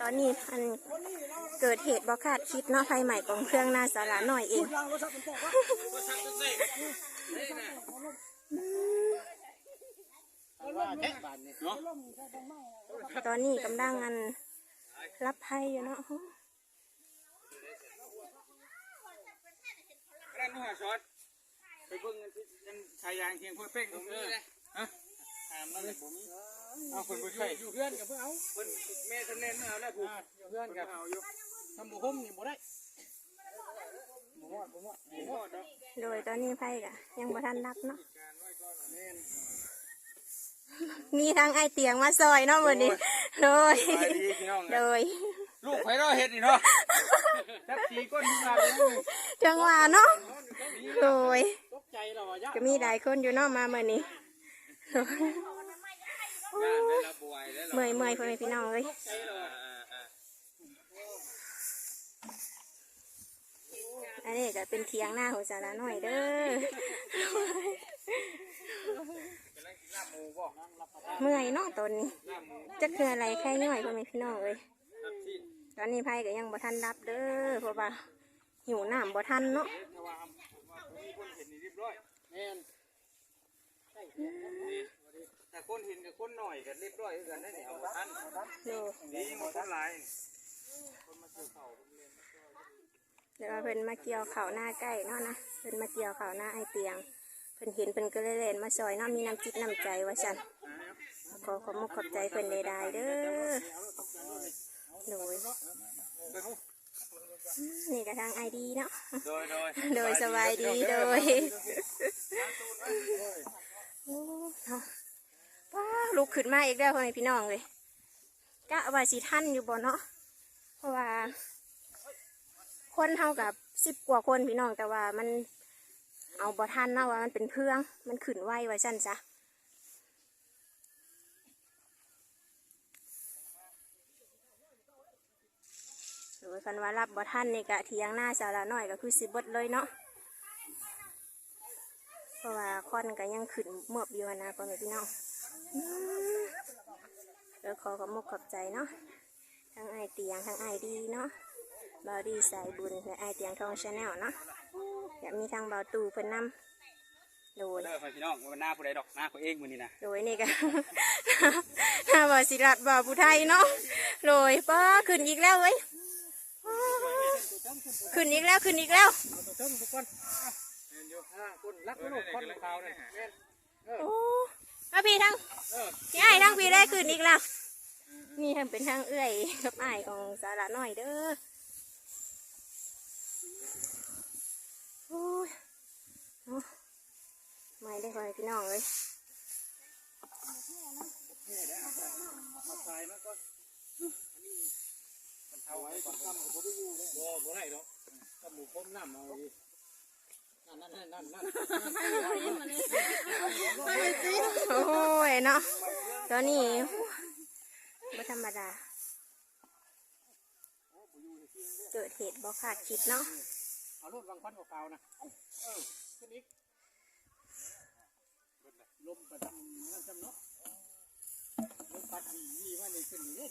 ตอนนี้มันเกิดเหตุบ่คาดคิดเนาะไฟใหม่ของเครื่องหน้าสาระหน่อยเอง ตอนนี้กำลังอันรับภัยอยู่เนาะแรงมือหาช็อตไปเบิ่งกันที่ยังชายยางเคียงเพื่อเป้งตรงนี้เลยฮะถามมาเลยผม เอาคนผู้ชายอยู่เพื่อนกับเพื่อนเอาเพื่อนแม่ทำเน้นเอาแล้วผูกอยู่เพื่อนกับเอาอยู่ทำบุห่มนี่บ่ได้บ่ฮอดบ่ฮอดบ่ฮอดดอกโดยตอนนี้ไฟกะยังบ่ทันรับเนาะมีทางไอเตียงมาซอยเนาะมื้อนี้โดยไปดีพี่น้องโดยลูกไผเราเฮ็ดนี่เนาะจับสีก้นทุกอย่างเลยจังหวะเนาะโดยตกใจเราอะยะก็มีหลายคนอยู่เนาะมามื้อนี้ เมื่อยเมื่อยพ่อแม่พี่น้องเลยอันนี้ก็เป็นเทียงหน้าของสาระหน่อยเด้อเมื่อยนาะตนนี้จะคืออะไรใครหน่อยพ่อแม่พี่น้องเลยตอนนี้ไพ่ก็ยังบ่ทันรับเด้อเพราะว่าหิวน้ำบ่ทันเนาะเห็นนี่เรียบร้อยแม่น แต่คนเห็นกับคนหน่อยกันเรียบร้อยคือกันได้เนี่ยเอาทันดูดีหมดคนหลายเดี๋ยวเพิ่นมาเกี่ยวข้าวหน้าใกล้เนาะนะเพิ่นมาเกี่ยวข้าวหน้าไอเตียงเพิ่นเห็นเพิ่นก็เลยเล่นมาซอยเนาะมีน้ำจิตน้ำใจว่าฉันขอขอบมุกขอบใจเพิ่นได้ๆเด้อโดยนี่ก็ทางไอดีเนาะโดยโดยโดยสบายดีโดยโอ้เนาะ ว้าลุกขึ้นมาอีกแล้วพ่อแม่พี่น้องเลยกะว่าสิท่านอยู่บ่เนาะเพราะว่า คนเท่ากับสิบกว่าคนพี่น้องแต่ว่ามันเอาบ่ทันเนาะว่ามันเป็นเพื่องมันขึ้นไวไว้สั้นจ้ะโดยคันว่ารับบ่ทันนี่กะเทียงหน้าสาระน้อยก็คือสิเบดเลยเนาะเพราะว่าคอนก็ยังขึ้นเมื่อบอยู่นะพ่อแม่พี่น้อง เดี๋ยวขอขอบมุกขอบใจเนาะทั้งไอเตียงทั้งไอดีเนาะบาวดีสายบุญและไอเตียงทองชาแนลเนาะอยากมีทางเบาตูเพิ่นนำโดยเด้อพี่น้องมันหน้าผู้ใดดอกหน้าเขาเองมื้อนี้นะโดยนี่ก็หน้าบ่าวศิรัตบ่าวผู้ไทยเนาะโดยป้าขึ้นอีกแล้วเว้ยขึ้นอีกแล้วขึ้นอีกแล้วเอาตัวเทิงทุกคนเห็นอยู่ข้างคนรักลูกคนขาวเนี่ยแม่นโอ้เอาพี่ทั้งพี่ไอ้ทั้งพี่ได้ขึ้นอีกแล้วนี่ทำเป็นทางเอื้อยกับไอ้ของสาระน้อยเด้อโอ้ยไม่ได้คอยพี่น้องเลยเอาทรายมาก่อนมันเทาไว้ก่อนทำบ่ได้อยู่เลยบ่บ่ได้ดอกถ้าหมูพรมน้ำเอา นั่นนั่นนั่นนั่นโอ้ยเนาะตอนนี้ไม่ธรรมดา เกิดเหตุบ่คาดคิดเนาะเอาลูกวางควันขาวๆนะเออขึ้นอีกลมปัดนั่นจำเนาะลมปัดวีวีว่าในขึ้นนี่เด้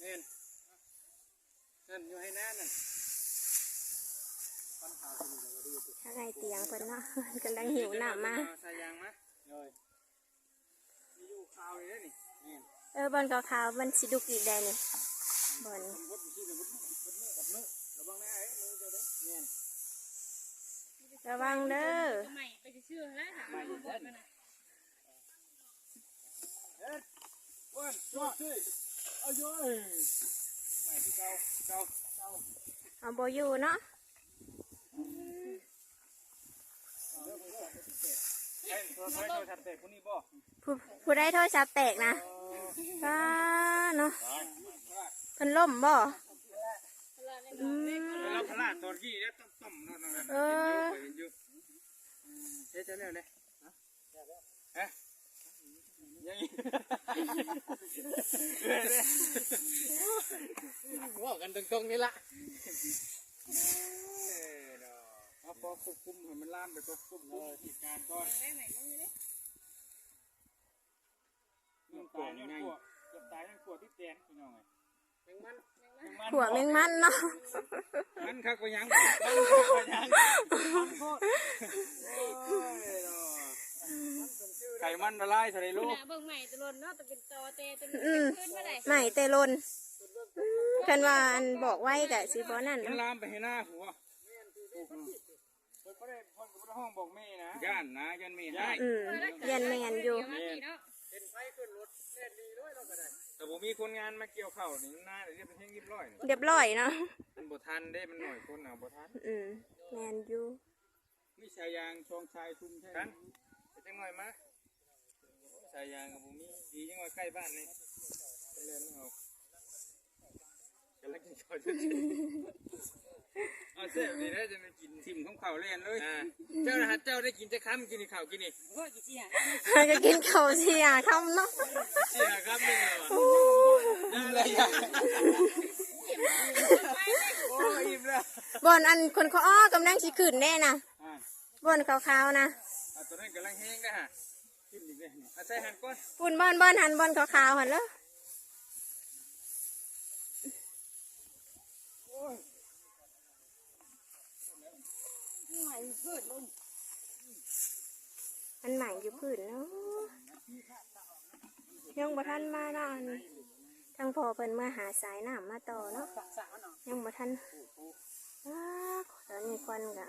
เน่นนั่นอยู่ให้แน่นั่นฟันขาวขึ้นอยู่เดี๋ยวดู ถ้าไง เตียงเพิ่นเนาะกำลังหิวน้ำมาใส่ยางมาเลยมีอยู่ข้าวเลยนี่นี่เออบอลขาวๆมันสิดุกอีกได้นี่บอลวัดอยู่ที่เดี๋ยววัดมือวัดมือกับมือระวังนะไอ้มือเจ้าเด้อเนี่ยระวังเด้อใหม่ไปชื่อแล้วค่ะไม่ได้นะเอ็ดวันสองสี่อายุเอ้ยไม่ที่เก่าเก่าเก่าเอาโบอยู่เนาะ ผู้ผู้ได้โทรศัพท์แตกนะป้าเนาะเพิ่นล่มบ่อืมเราพลาดตอนกี้แล้วต้มๆนั่นนั่นเออเห็นอยู่เฮ็ดจะแล้วเลยฮะยังอีกว่ากันตรงๆนี่ละ ก็ควบคุมให้มันล่ามไปก็ควบคุมเหตุการณ์ก่อนไหนมือเลยมันตายยังไงจะตายยังขวดที่แตนพี่น้องไงแมงมันขวดแมงมันเนาะมันคักไปยังมันคัไปยังนโคไข่มันละลายใส่ลูกเบิ่ใหม่ตะลนเนาะแต่เป็นตอเตเป็นขึ้นมื่ไหร่ใหม่เตลนกันว่าอันบอกไว้แต่ซีฟอนั่นมันลามไปให้หน้าหัว ห้องบอกแม่นะย่านนะย่านแม่ให้อืมยันแมนอยู่เดี๋ยวมาพี่เนาะเป็นไฟขึ้นรถแน่ดีด้วยเราก็ได้แต่บ่มีคนงานมาเกี่ยวข้าวนี่หน้าเดี๋ยวเป็นเฮงเรียบร้อยนี่เรียบร้อยเนาะ มันบ่ทันเด้มันหน่อยคนเอาบ่ทันอืมแมนอยู่มีชายยางชองชายทุ่มใช่กันไปจังหน่อยมาชายยางกับบ่มีดีจังว่าใกล้บ้านนี่ไปเล่นเอากำลังกินข้าวจะ เอาเสียดีได้จะมากินทิมของข้าวเล่นเลยเจ้านะฮะเจ้าได้กินจะค้ำกินข้าวกินนี่ก็กินข้าวเสียคำเนาะเสียครับนึงเหรออิ่มเลยอะโอ้อิ่มแล้วบอนอันคนเขาอ้อกำลังสิขึ้นแน่นะอ่าบอนขาวๆนะอะตัวนั้นกำลังแห้งนะฮะขึ้นอีกเลยอะใส่หันก้อนปุ่นบอนบอนหันบอนขาวๆหันแล้ว ใหมันใหม่อยู่พื้นเนาะยังบ่ทันมาเนาะอันทั้งพอเพิ่นมาหาสายน้ำมาต่อเนาะยังบ่ทันอ้าตอนนี้ควันกะ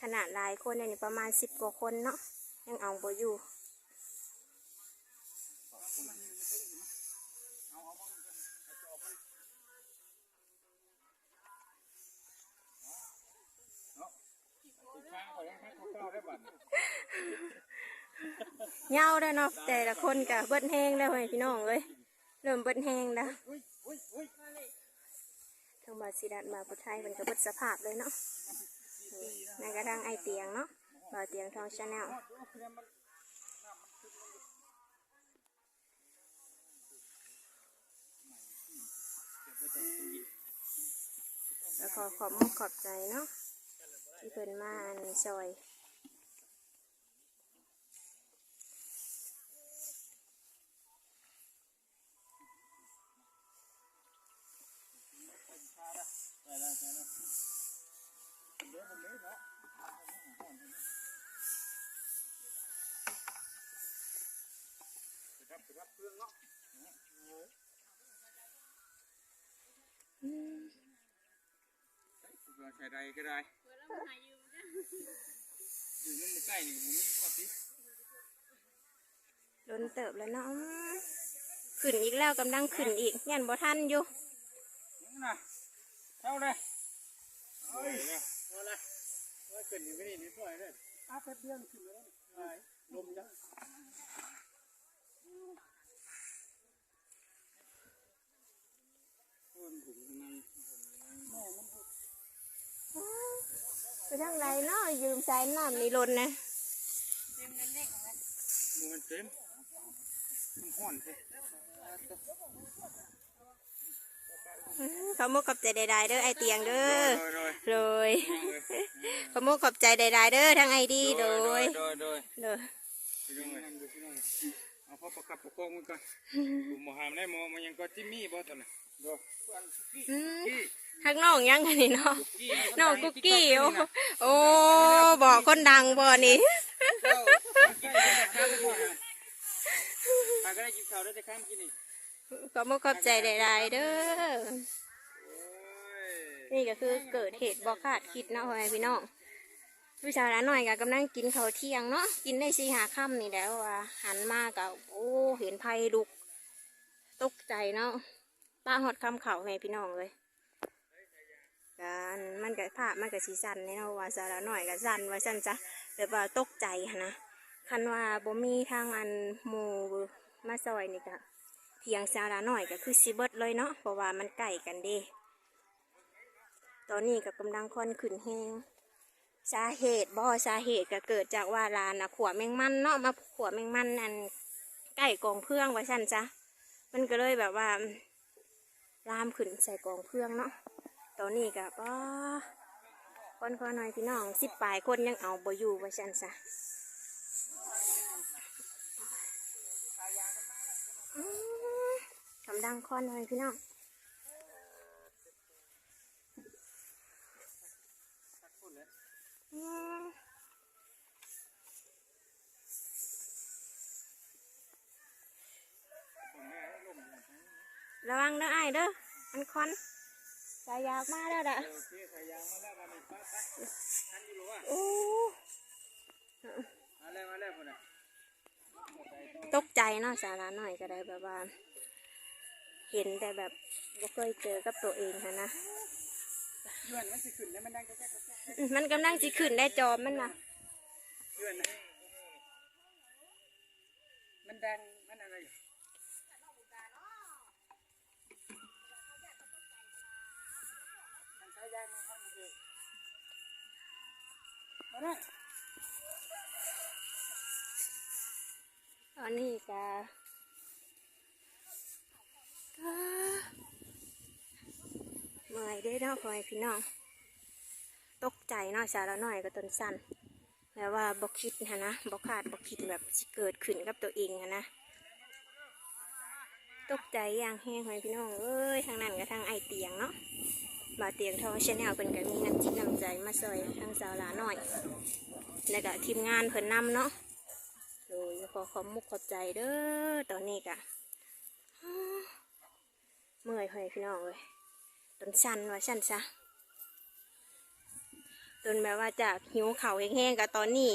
ขนาดหลายคนเนี่ยประมาณสิบกว่าคนเนาะยังเอาบ่อยู่ ข้างขอยังให้เขาเข้าเงาได้เนาะแต่ละคนกะเบิดแห้งแล้วเฮ้ยพี่น้องเลยเริ่มเบิดแห้งแล้วทางบาสิดัดมาพุทไทยมันก็เบิดสภาพเลยเนาะในกระทั่งไอเตียงเนาะบ่าเตียงทองชาแนลแล้วขอขอบมุกขอบใจเนาะที่เพิ่นมาอันซอย ใส่ใดก็ได้อยู่นั่นใกล้นี่ผมมีก็ติโดนเติบแล้วเนาะขึ้นอีกแล้วกำลังขึ้นอีกยันบ่ทันอยู่นี่นะเข้าเลยเฮ้ยเอาละว่าขึ้นอยู่ไม่ได้นิดหน่อยเลยอาแป๊บเดียวขึ้นแล้วลมยัง ไปทางไรเนาะยืมสายน้ำนี่ลนนะมือมันเต็มมันห่อนเลยอื้อขอมุกขอบใจใดๆเด้อไอเตียงเด้อโดยเลยขอมุกขอบใจใดๆเด้อทางไอดีโดยโดยโดยเด้อเอาพ่อประคับประคองมันก่อนผมมหามได้มองมันยังก็จิมมี่บ่ตอนน่ะดูอื้ อกี้ข้างนอกยังกันนี่เนาะกี้น้องกุ๊กกี้โอ้โอ้บอกคนดังบ่นี่ถ้าก็ได้กินข้าวได้จะข้ามกินนี่ขอมุกขอบใจใดๆเด้อโอ้ยนี่ก็คือเกิดเหตุบ่คาดคิดเนาะพ่อแม่พี่น้องวิชาละหน่อยก็กำลังกินข้าวเที่ยงเนาะกินได้สี่หาค่ำนี่แหล้วว่าหันมาก็โอ้เห็นไฟลุกตกใจเนาะป้าหอดคำเขาแม่พี่น้องเลย กันมันก็ภาพมันก็สีสันเนาะว่าสาระหน่อยก็สันว่าสันจ้ะแบบว่าตกใจนะคันว่าบ่มีทางอันหมูมาซอยนี่ก็เพียงสาระหน่อยก็คือสิเบิร์ดเลยเนาะเพราะว่ามันใกล้กันเด้ตอนนี้ก็กำลังคอนขึ้นแหงสาเหตุบ่สาเหตุก็เกิดจากว่าลานนะขวแมงมันเนาะมาขวแมงมันอันใกล้กองเพื่องไว้สั่นจ้ะมันก็เลยแบบว่าลามขึ้นใส่กองเพื่องเนาะ ตอนนี้ก็ป้าคนขอหน่อยพี่น้องสิบปลายคนยังเอาบ่อยู่ว่าฉันซะอื้อกำลังคอนหน่อยพี่น้องระวังเด้อไอ้เด้อมันคอน สายยาวมาแล้วด่ะโอเคสายยางมาแล้วมาหนึ่งป้าไปทันอยู่หรือวะโอ้มาแล้วคนน่ะตกใจเนาะสาระหน่อยก็ได้แบบว่าเห็นแต่แบบบ่เคยเจอกับตัวเองค่ะนะมันสิขึ้นได้มันดังก็แค่ก็แค่อื้อมันกำลังสิขึ้นได้จอมมันนะมันดังมันอะไรอยู่มันสายยางมันเข้ามาเอง มาได้ตอนนี้ก็ก็เมื่อยได้เนาะพ่อแม่พี่น้อง ตกใจเนาะสาระหน่อยก็ต้นสั้นแบบว่าบกคิดนะนะบกคาดบกคิดแบบเกิดขึ้นกับตัวเองนะตกใจอย่างแห้งพ่อแม่พี่น้องเอ้ยทางนั้นกับทางไอเตียงเนาะาเตียงทองชาแนลเป็นก็มีน้ำจิตน้ำใจมาซอยทางสาวหลาหน่อย แล้วก็ทีมงานเพิ่นนำเนาะโดยขอขอบมุกขอบใจเด้อตอนนี้กะเมื่อยหอยพี่น้องเลยต้นชันว่าชันซะต้นแบบว่าจากหิวเข่าแห้งๆกับตอนนี้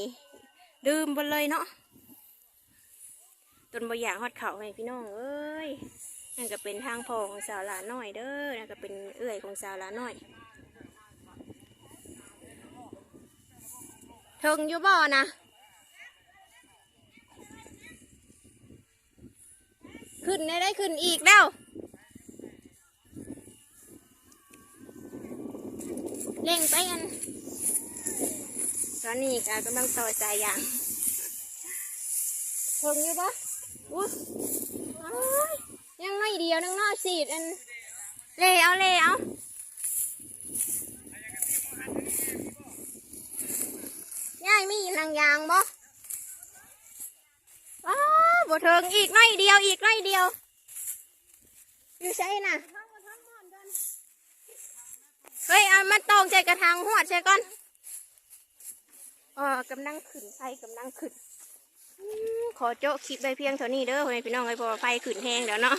ดื่มไปเลยเนาะต้นบอยากฮอดเข่าให้พี่น้องเอ้ย นั่นก็เป็นทางพ่อของสาวหลาน้อยเด้อนั่นก็เป็นเอื้อยของสาวหลาน้อยเทิงอยู่บ่อนะ ขึ้นได้ได้ขึ้นอีกแล้วเร่งไปกันตอนนี้กากำลังต่อสายยางทงอยู่ปะอุ้ย ยังไม่เดียวนังนอสีดอันเลเอาเลเอาย่ายมีนางยางบ่อ้าบ่เถิงอีกหน้อยเดียวอีกหน้อยเดียว อยู่ใช่น่ะเฮ้ยเอามาตองใจกระทางหวดใช่ก่อนอ๋อกำลังขึ้นไฟกำลังขึ้น ขอโจ๊ะคลิปไปเพียงเท่านี้เด้อพ่อแม่พี่น้องไอ้พอไฟขึ้นแห้งแล้วเนาะ